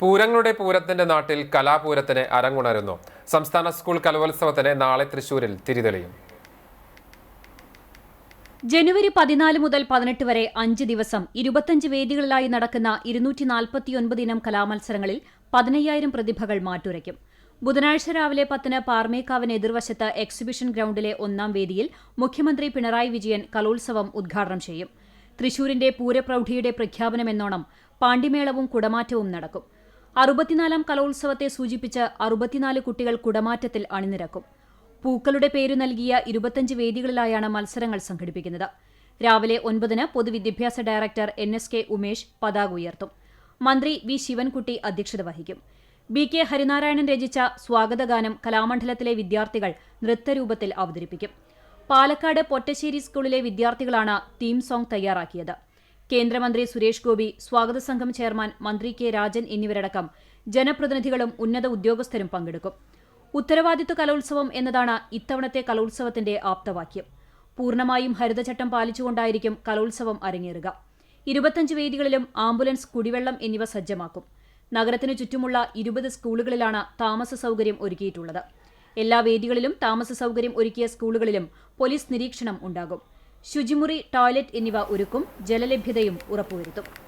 പൂരങ്ങളുടെ പൂരത്തിന്റെ നാട്ടിൽ കലാപൂരത്തിന് അരങ്ങുണരുന്നു. സംസ്ഥാന സ്കൂൾ കലോത്സവത്തിന് നാളെ തൃശൂരിൽ തിരിതെളിയും. ജനുവരി പതിനാല് മുതൽ പതിനെട്ട് വരെ അഞ്ച് ദിവസം ഇരുപത്തഞ്ച് വേദികളിലായി നടക്കുന്ന ഇരുന്നൂറ്റി നാൽപ്പത്തിയൊൻപത് ഇനം കലാമത്സരങ്ങളിൽ പതിനയ്യായിരം പ്രതിഭകൾ മാറ്റുരയ്ക്കും. ബുധനാഴ്ച രാവിലെ പത്തിന് പാർമേക്കാവിന് എതിർവശത്ത് എക്സിബിഷൻ ഗ്രൌണ്ടിലെ ഒന്നാം വേദിയിൽ മുഖ്യമന്ത്രി പിണറായി വിജയൻ കലോത്സവം ഉദ്ഘാടനം ചെയ്യും. തൃശൂരിന്റെ പൂരപ്രൌഢിയുടെ പ്രഖ്യാപനമെന്നോണം പാണ്ടിമേളവും കുടമാറ്റവും നടക്കും. അറുപത്തിനാലാം കലോത്സവത്തെ സൂചിപ്പിച്ച് അറുപത്തിനാല് കുട്ടികൾ കുടമാറ്റത്തിൽ അണിനിരക്കും. പൂക്കളുടെ പേരു നൽകിയ ഇരുപത്തഞ്ച് വേദികളിലായാണ് മത്സരങ്ങൾ സംഘടിപ്പിക്കുന്നത്. രാവിലെ ഒൻപതിന് പൊതുവിദ്യാഭ്യാസ director N S K Umesh പതാക ഉയർത്തും. മന്ത്രി വി ശിവൻകുട്ടി അധ്യക്ഷത വഹിക്കും. ബി കെ ഹരിനാരായണൻ രചിച്ച സ്വാഗതഗാനം കലാമണ്ഡലത്തിലെ വിദ്യാർത്ഥികൾ നൃത്തരൂപത്തിൽ അവതരിപ്പിക്കും. പാലക്കാട് പൊറ്റശ്ശേരി സ്കൂളിലെ വിദ്യാർത്ഥികളാണ് തീം സോങ് തയ്യാറാക്കിയത്. കേന്ദ്രമന്ത്രി സുരേഷ് ഗോപി സ്വാഗത സംഘം ചെയർമാൻ മന്ത്രി കെ രാജൻ എന്നിവരടക്കം ജനപ്രതിനിധികളും ഉന്നത ഉദ്യോഗസ്ഥരും പങ്കെടുക്കും. ഉത്തരവാദിത്വ കലോത്സവം എന്നതാണ് ഇത്തവണത്തെ കലോത്സവത്തിന്റെ ആപ്തവാക്യം. പൂർണമായും ഹരിതചട്ടം പാലിച്ചുകൊണ്ടായിരിക്കും കലോത്സവം അരങ്ങേറുക. ഇരുപത്തഞ്ച് വേദികളിലും ആംബുലൻസ് കുടിവെള്ളം എന്നിവ സജ്ജമാക്കും. നഗരത്തിനു ചുറ്റുമുള്ള ഇരുപത് സ്കൂളുകളിലാണ് താമസ സൗകര്യം ഒരുക്കിയിട്ടുള്ളത്. എല്ലാ വേദികളിലും താമസ സൗകര്യം ഒരുക്കിയ സ്കൂളുകളിലും പോലീസ് നിരീക്ഷണം ഉണ്ടാകും. ശുചിമുറി ടോയ്ലറ്റ് എന്നിവ ഒരുക്കും ജലലഭ്യതയും ഉറപ്പുവരുത്തും.